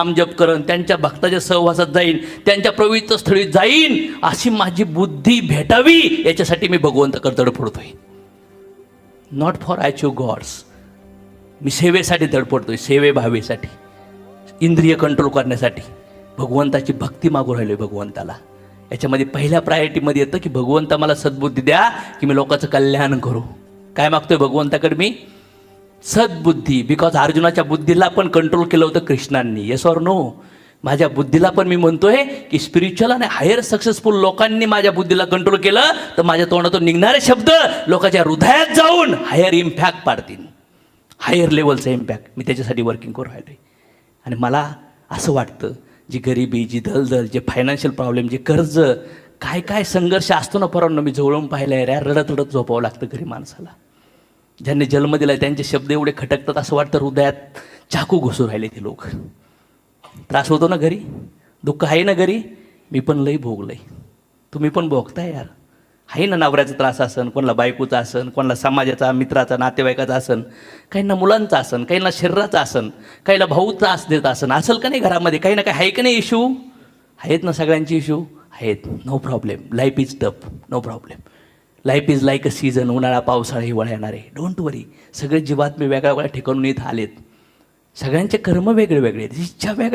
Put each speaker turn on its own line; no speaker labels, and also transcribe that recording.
नाम जप करण त्यांच्या भक्ताच्या सहवासात जाईन त्यांच्या पवित्र स्थळी जाईन अशी माझी बुद्धी भेटावी याच्यासाठी मी भगवंताकडे तडफडतोय नॉट फॉर अचिव्ह गॉड्स मी सेवेसाठी धडपडतोय सेवेभावेसाठी इंद्रिय कंट्रोल करण्यासाठी. भगवंताची भक्ती मागू राहिलोय भगवंताला. याच्यामध्ये पहिल्या प्रायोरिटीमध्ये येतं की भगवंता मला सद्बुद्धी द्या की मी लोकांचं कल्याण करू. काय मागतोय भगवंताकडे मी? सद्बुद्धी बिकॉज अर्जुनाच्या बुद्धीला पण कंट्रोल केलं होतं कृष्णांनी. येस ऑर नो माझ्या बुद्धीला पण मी म्हणतोय की स्पिरिच्युअल आणि हायर सक्सेसफुल लोकांनी माझ्या बुद्धीला कंट्रोल केलं तर माझ्या तोंडातून निघणारे शब्द लोकांच्या हृदयात जाऊन हायर इम्पॅक्ट पाडतील. हायर लेवलचा इम्पॅक्ट मी त्याच्यासाठी वर्किंग करू राहिलो. आणि मला असं वाटतं जी गरिबी जी दलदल जे फायनान्शियल प्रॉब्लेम जे कर्ज काय काय संघर्ष असतो ना पोरांनो मी जवळून पाहिलं आहे रे. रडत रडत झोपावं लागतं घरी माणसाला. ज्यांनी जन्म दिला त्यांचे शब्द एवढे खटकतात असं वाटतं हृदयात चाकू घुसू राहिले ते लोक. त्रास होतो ना घरी? दुःख आहे ना घरी? मी पण लई भोगलंय. तुम्ही पण भोगताय यार. आहे ना नवऱ्याचा त्रास असन कोणाला बायकोचा असन कोणाला समाजाचा मित्राचा नातेवाईकाचा असन काहींना मुलांचा असन काहींना शरीराचा असन काहीला भाऊ त्रास देत असन. असेल का नाही घरामध्ये? काही ना काही आहे का नाही इश्यू आहेत ना सगळ्यांचे इश्यू आहेत. No problem life is tough no problem life is like a season उन्हाळा पावसाळा हिवाळा येणार आहे. डोंट वरी सगळे जीवात्मे वेगळ्या वेगळ्या ठिकाणून इथं आलेत. सगळ्यांचे कर्म वेगळे वेगळे आहेत. इच्छा वेगळ्या